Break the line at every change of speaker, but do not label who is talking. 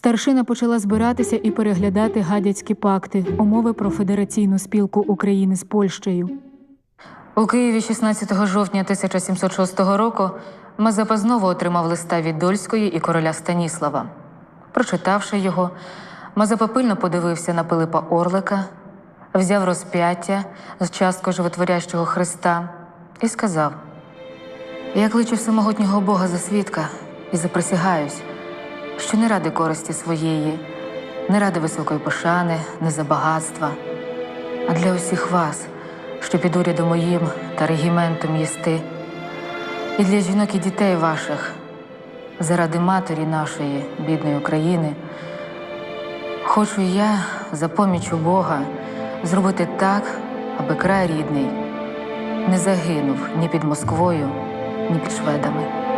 Старшина почала збиратися і переглядати гадяцькі пакти, умови про федераційну спілку України з Польщею.
У Києві 16 жовтня 1706 року Мазепа знову отримав листа від Дольської і короля Станіслава. Прочитавши його, Мазепа пильно подивився на Пилипа Орлика, взяв розп'яття з часткою животворящого Христа і сказав: Я кличу всемогутнього Бога за свідка і заприсягаюсь, що не ради користі своєї, не ради високої пошани, не за багатства, а для усіх вас, що під урядом моїм та регіментом єсти, і для жінок і дітей ваших, заради матері нашої, бідної України, хочу я за помічю Бога зробити так, аби край рідний не загинув ні під Москвою, ні під шведами.